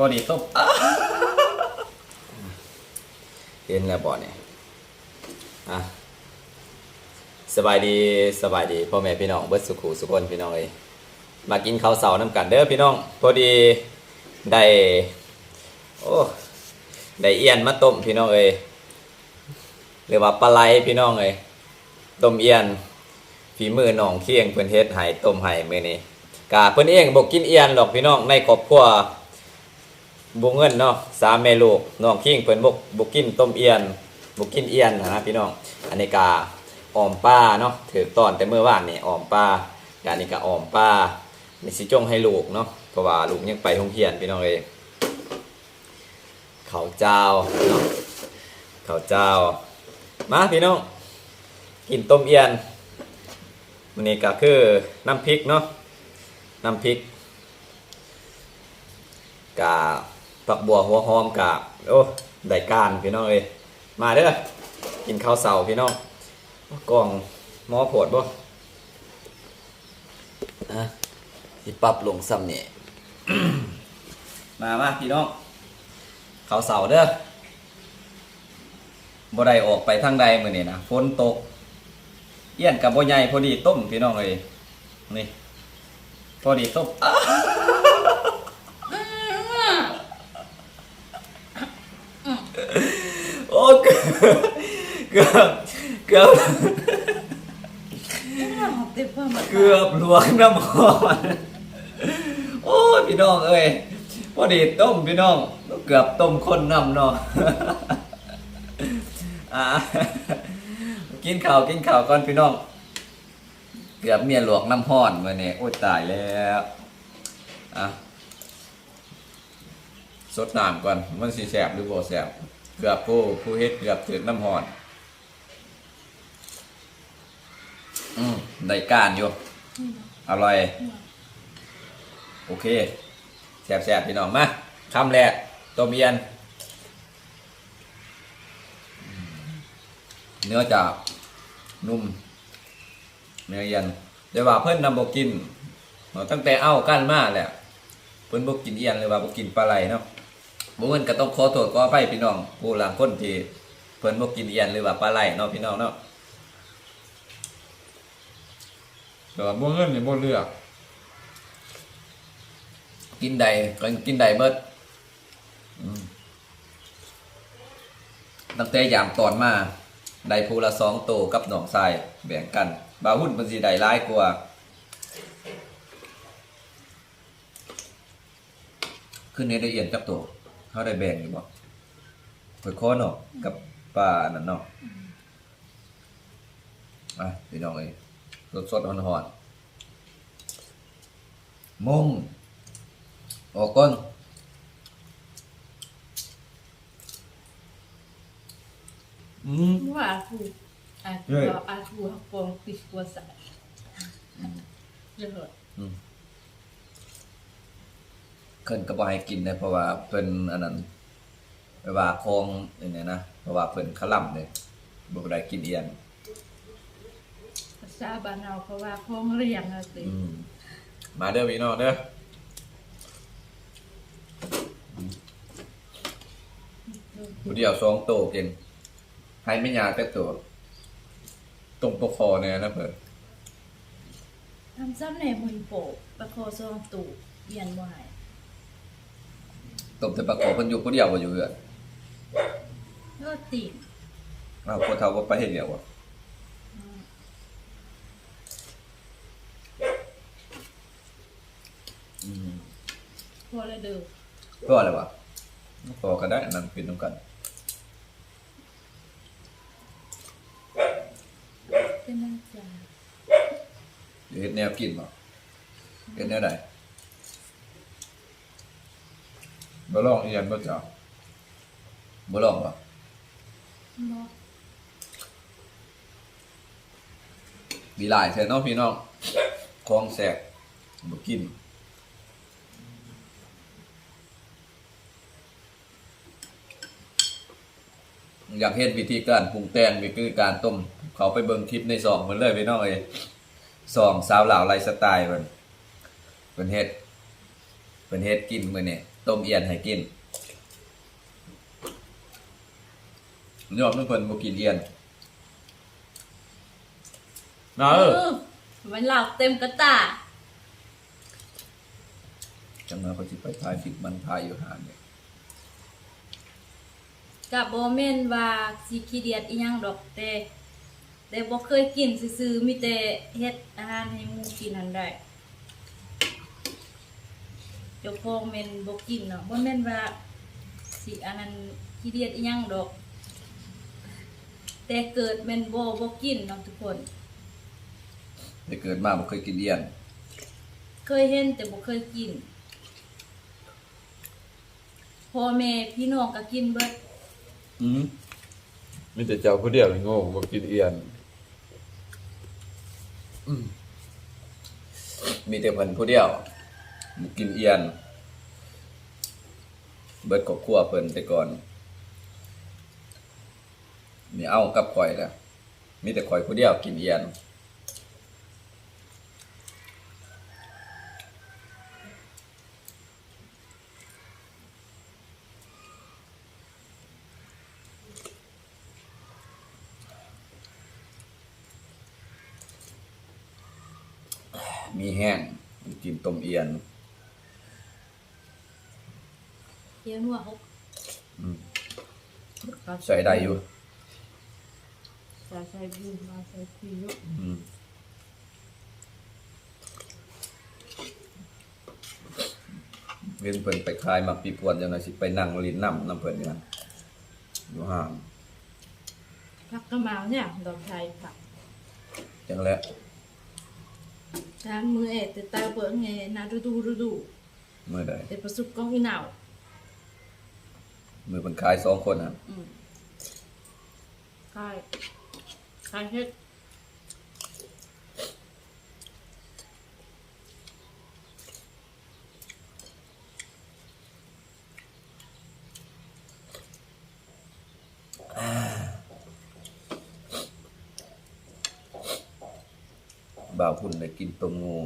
พอดีต้มอ้าเห็นแล้วบ่เนี่ยอะสบายดีสบายดีพ่อแม่พี่น้องเบิร์ดสุขุสุคนพี่น้องเอ้ยมากินข้าวเสาน้ำกันเด้อพี่น้อง พอดีได้โอ้ได้เอียนมาต้มพี่น้องเอ้ยหรือว่าปลาไหลพี่น้องเอ้ยต้มเอียนฝีมือน้องเคียงเพิ่นเฮ็ดให้ต้มให้มื้อนี้กะเพิ่นเองบ่กินเอียนหรอกพี่น้องในครอบครัว บ่เงินเนาะสามแม่ลูกน้องคียงเพิ่นบ่บ่กินต้มเอียนบ่กินเอียนนะพี่น้องอันนี้กะออมป้าเนาะถือตอนแต่เมื่อวานนี่ออมป้ากะอันนี้กะออมป้านี่สิจงให้ลูกเนาะเพราะว่าลูกยังไปโรงเรียนพี่น้องเอ้ยข้าวเจ้าเนาะข้าวเจ้า มาพี่น้องกินต้มเอียนมันนี้ก็คือน้ำพริกเนาะน้ำพริกกา ผักบัวหัวหอมกาโอ้ได้การพี่น้องเอ้ยมาเด้อกินข้าวเสาพี่น้องกล่องหม้อโผดบ่อะสิปรับลงซ้ำเนี่ยมามาพี่น้องข้าวเสาเด้อบ่ได้ออกไปทางใดมื้อนี้นะฝนตก เอี้ยนกับบ่ใหญ่พอดีต้มพี่น้องเลยนี่พอดีต้มอ้าโอ้ เกือบเกือบเกือบเต็มความเกือบหลวงน้ำหอนโอ้ยพี่น้องเอ้ยพอดีต้มพี่น้องเกือบต้มคนน้ำเนาะอะกินข้าวกินข้าวก่อนพี่น้อง เกือบเมียหลวกน้ำห้อนมาเนี่ยโอ้ยตายแล้วอะสดน้ำก่อนมันสีแสบหรือบ่แสบ เกือบผู้ผู้เฮ็ดเกือบถึงน้ำหอนอืมได้การอยู่อร่อย โอเคแสบแสบๆพี่น้องมาคำแรกต้มเอียน เนื้อจะนุ่ม เนื้อเย็นเดี๋ยวว่าเพิ่นนำบกินตั้งแต่เอ้ากั้นมาแหละเพิ่นบกินเอียนเลยว่าบกินปลาไหลเนาะ บ่เงินก็ต้องขอโทษขออภัยพี่น้องผู้หลังคนที่เพิ่นบกินเอียนหรือว่าปลาไหลเนาะพี่น้องเนาะแต่ว่าบ่เงินนี่บ่เลือก กินใดก็กินใดเบิดอืมตั้งแต่ยามตอนมาได้ภูละสองโตวกับหนองทรายแบ่งกันบาหุ่นมันสิได้ร้ายกว่าขึ้นในละเอียดจับตัว เขาได้แบ่งอยู่บ่ค่อยๆเนาะกับปลาอันนั่นเนาะอะพี่น้องเอ้ยสดๆหอนๆมงออกก่อนอืม ว่าถูกอาถูกอาถูกกองปิดตัวใส่เยอะเพิ่นก็บ่ให้กินได้เพราะว่าเพิ่นอันนั้นไปว่าคองนี่เนี่ยนะเพราะว่าเพิ่นขล่ำเลยบ่ได้กินเอียนภาษาบ้านเราเพราะว่าคงเรียงอะสิอืมมาเด้อพี่น้องเด้อผู้เดียวสองโตเก่งให้ไม่ยาแต่ตัวตรงปกคอเนี่ยนะเพิ่นทำซ้ำในมือโปะประโคซองตู่เย็นบ่หาย ตบแต่ปากคอเพิ่นอยู่ผู้เดียวบ่อยู่เฮือนก็ติดอ้าวพวกเฒ่าบ่ไปเฮ็ดเดียวบ่อืมพอเลยเด้อก็อะไรวะพอก็ได้อันนั้นเป็นน้ำกัน เป็นน้ำจาเดี๋ยวเฮ็ดแนวกินบ่เฮ็ดแนวใด บ่ลองอีหยังบ่จ้าบ่ลองบ่เนาะมีหลายแท้เนาะพี่น้องของแสกบ่กินอยากเห็นวิธีการปรุงแต่งวิธีการต้ม เขาไปเบิ่งคลิปในสองเหมือนเลยพี่น้องเอ้ยสองสาวเหล่าไลฟ์สไตล์เพิ่นเพิ่นเฮ็ดเพิ่นเฮ็ดกินมื้อนี้ ต้มเอียนให้กินยอมทุกคนบ่กินเอียนนะเออเออมันเหล่าเต็มกระตาจังเลยเขาสิไปทายฟิกมันทายอยู่หานเนี่ยกับโบเมนว่าสีขี้เดียดอีหยังดอกแต่แต่บ่เคยกินซื่อๆมีแต่เฮ็ดอาหารให้หมูกินนั่นได้ เจ้าของแม่นบ่กินเนาะบ่แม่นว่าสิอันนั้นขี้เดียดอีหยังดอก แต่เกิดแม่นบ่บ่กินเนาะทุกคนได้เกิดมาบ่เคยกินเอียน เคยเห็นแต่บ่เคยกินพ่อแม่พี่น้องก็กินเบิดอืมมีแต่เจ้าผู้เดียวนี่โง่บ่กินเอียนมีแต่เพิ่นผู้เดียวบ่ กินเอียน เบิดครอบครัวเพิ่นแต่ก่อน นี่เอากับข่อยแล้วมีแต่ข่อยผู้เดียวกินเอียนมีแห้งกินต้มเอียน เฮียหัวเขาอืมใส่ได้อยู่ ใส่ใส่บูมาใส่คุยเยอะอืมเว้นเพิ่นไปคลายมาปีปวนจังได๋สิไปนั่งลิ้นน้ำน้ำเพิ่นนี่นะอยู่ห่างพักกระมาเนี่ยดอกไทยผักจังแหละทานมือเอดแต่ตาเปิดไงนาดูดูดูดูมื้อใดแต่ประสบกล้องอีหนาว มื้อเพิ่นคลายสองคนน่ะอืมใช่ใช่เฮ็ดบ่าวพุ่นได้กินต้มงู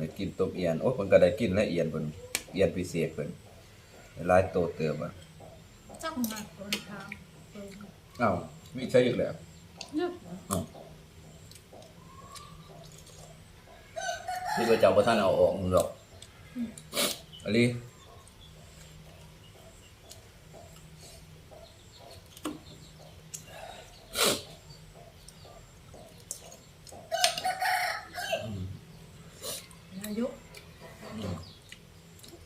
ได้กินต้มเอียน โอ้เพิ่นก็ได้กินและเอียนเพิ่นเอียนพิเศษเพิ่น หลายโตเติบอะจักมากตอนเช้าเอออ้าวมีใช่อีกแล้วเยอะที่พระเจ้าพระท่านเอาออกหรอกอันนี้อายุ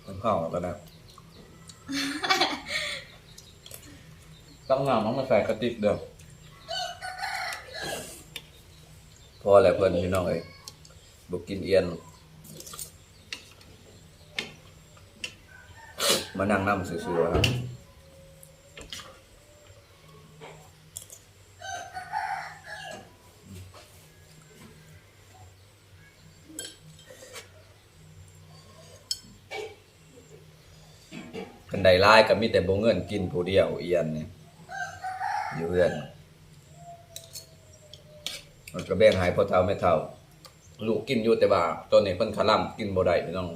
มันเข้ากันนะ ต้องงามมันมาใส่กระติกเด้อพอแล้วเพื่อนพี่น้องเอ้ยบุกกินเอียน มานั่งน้ำสวยๆครับ กันใดร้ายก็มีแต่บ่เงินกินผู้เดียวเอียนเนี่ยอยู่เรือนมันก็แบ่งหายพ่อเฒ่าแม่เฒ่า ลูกกินอยู่แต่ว่าตัวนี้เพิ่นคาล่ำกินบ่ได้พี่น้อง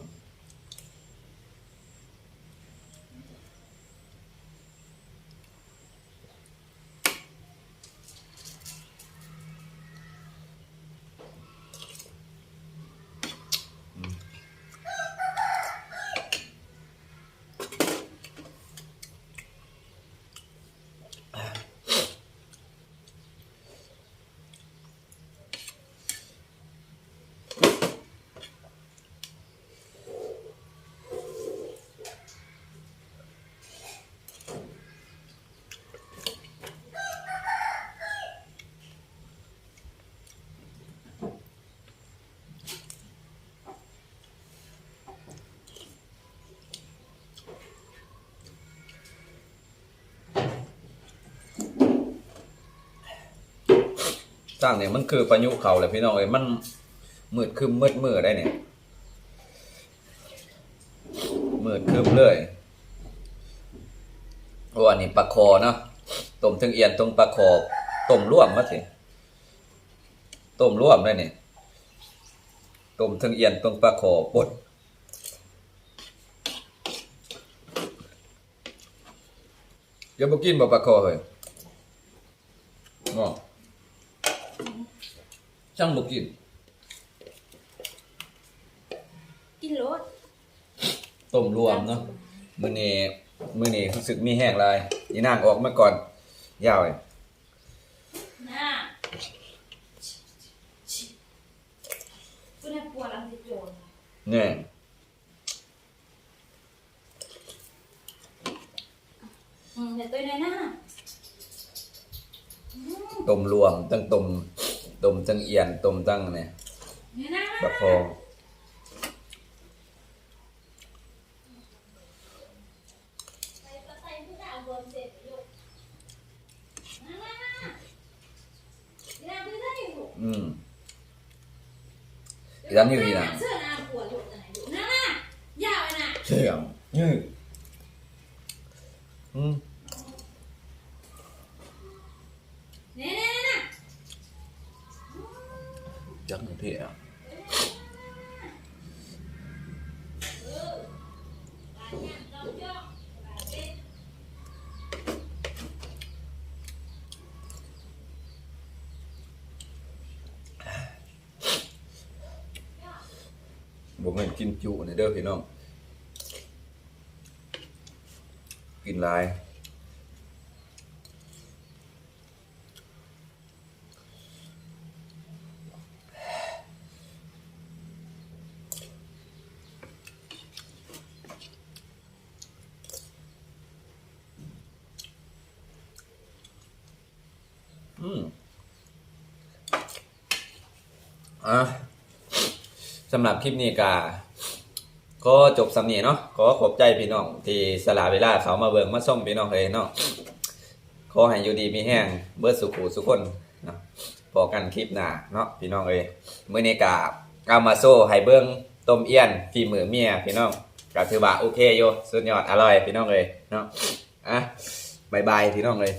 สร้างเนี่ยมันคือประยุเขาเลยพี่น้องเอ้ยมันมืดคืมมืดมืดได้เนี่ยมืดคืมเลยโอ้อันนี้ปลาคอเนาะต้มถึงเอียนตรงปลาคอต้มร่วมมาสิต้มร่วมได้เนี่ยต้มถึงเอียนตรงปลาคอปดเดี๋ยวมากินบ่ปลาคอเลย ช่างบ่กิน กินรสต้มรวมเนาะมื้อนี้มื้อนี้รู้สึกมีแห้งหลายอีนางออกมาก่อน ยาวเลยน่าคุณให้ปวดหลังสิโจรแน่อืมเดี๋ยวตัวในหน้าต้มรวมตั้งต้ม ต้มจังเอียนต้มตั้งเนี่ยในหน้าปลาคอใส่ใส่ผู้สาวรวมเสร็จอยู่น่าน่าน่าอย่าไปได้อยู่อืมอีร้านอยู่อีน่ะเสื้อหน้าปวดอยู่ตรงไหนอยู่น่าน่าอย่าไปน่ะเสียงยืดอืม เนี่ยเนี่ยเนี่ย จักเพียบ่แม่นกินจุนี่เด้อพี่น้อง กินหลาย อืม อะสำหรับคลิปนี้กาก็จบสำนียเนาะขอขอบใจพี่น้อง ที่สละเวลาเขามาเบิงมาส่งพี่น้องเอ้ยเนาะขอให้อยู่ดีมีแห้งเบิดสุขุสุขคนเนาะพอกันคลิปหน้าเนาะพี่น้องเอ้ยมื้อนี้กาเอามาโซ่ให้เบิงต้มเอี้ยนฝีมือเมียพี่น้องก็ถือว่าโอเคอยู่สุดยอดอร่อยพี่น้องเอ้ยเนาะอะบายบายพี่น้องเอ้ย